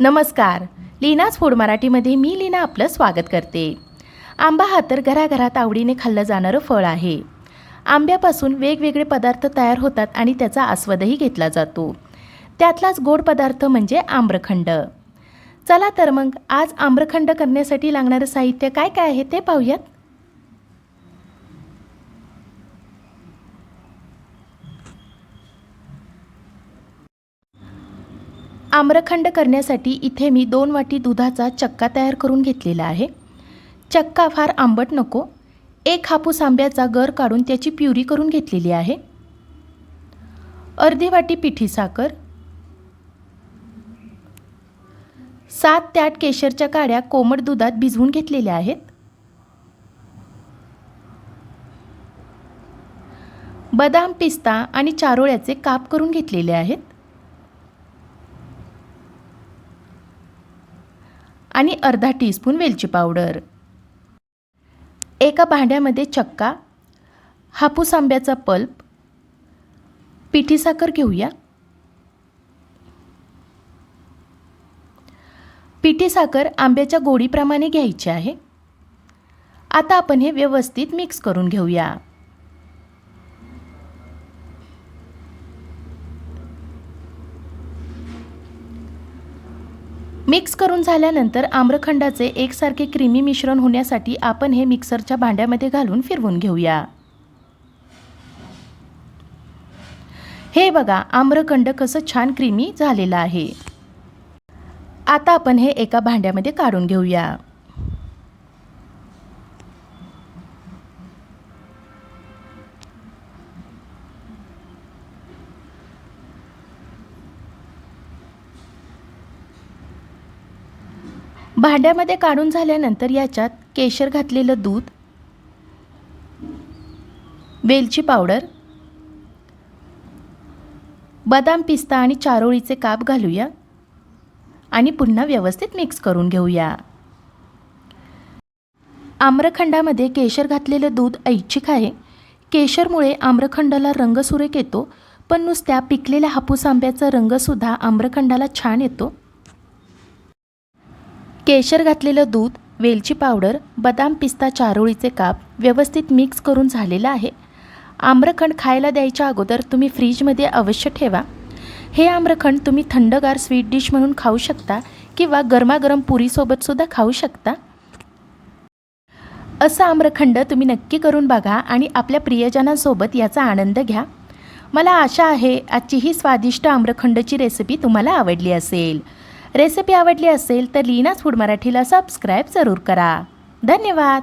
नमस्कार. लीनाच फूड मराठीमध्ये मी लीना आपलं स्वागत करते. आंबा हा तर घराघरात आवडीने खाल्लं जाणारं फळ आहे. आंब्यापासून वेगवेगळे पदार्थ तयार होतात आणि त्याचा आस्वादही घेतला जातो. त्यातलाच गोड पदार्थ म्हणजे आम्रखंड. चला तर मग आज आम्रखंड करण्यासाठी लागणारं साहित्य काय काय आहे ते पाहूयात. आम्रखंड करण्यासाठी इथे मी दोन वाटी दुधाचा चक्का तयार करून घेतलेला आहे. चक्का फार आंबट नको. एक हापूस आंब्याचा गर काढून त्याची प्युरी करून घेतलेली आहे. अर्धी वाटी पिठी साखर. सात ते आठ केशरच्या काड्या कोमट दुधात भिजवून घेतलेल्या आहेत. बदाम पिस्ता आणि चारोळ्याचे काप करून घेतलेले आहेत. आणि अर्धा टीस्पून वेलची पावडर एका भांड्यामध्ये चक्का हापूस आंब्याचा पल्प पिठी साखर घेऊया. पिठी साखर आंब्याच्या गोडीप्रमाणे घ्यायची आहे. आता आपण हे व्यवस्थित मिक्स करून घेऊया. मिक्स करून झाल्यानंतर आम्रखंडाचे एकसारखे क्रीमी मिश्रण होण्यासाठी आपण हे मिक्सरच्या भांड्यामध्ये घालून फिरवून घेऊया. हे बघा आम्रखंड कसं छान क्रीमी झालेलं आहे. आता आपण हे एका भांड्यामध्ये काढून घेऊया. भांड्यामध्ये काढून झाल्यानंतर याच्यात केशर घातलेलं दूध वेलची पावडर बदाम पिस्ता आणि चारोळीचे काप घालूया आणि पुन्हा व्यवस्थित मिक्स करून घेऊया. आम्रखंडामध्ये केशर घातलेलं दूध ऐच्छिक आहे. केशरमुळे आम्रखंडाला रंग सुरेख येतो पण नुसत्या पिकलेल्या हापूस आंब्याचा रंगसुद्धा आम्रखंडाला छान येतो. केशर घातलेलं दूध वेलची पावडर बदाम पिस्ता चारोळीचे काप व्यवस्थित मिक्स करून झालेलं आहे. आम्रखंड खायला द्यायच्या अगोदर तुम्ही फ्रीजमध्ये अवश्य ठेवा. हे आम्रखंड तुम्ही थंडगार स्वीट डिश म्हणून खाऊ शकता किंवा गरमागरम पुरीसोबतसुद्धा खाऊ शकता. असं आम्रखंड तुम्ही नक्की करून बघा आणि आपल्या प्रियजनांसोबत याचा आनंद घ्या. मला आशा आहे आजची ही स्वादिष्ट आम्रखंडची रेसिपी तुम्हाला आवडली असेल. रेसिपी आवडली असेल तर लीनाच फूड मराठीला सबस्क्राईब जरूर करा. धन्यवाद.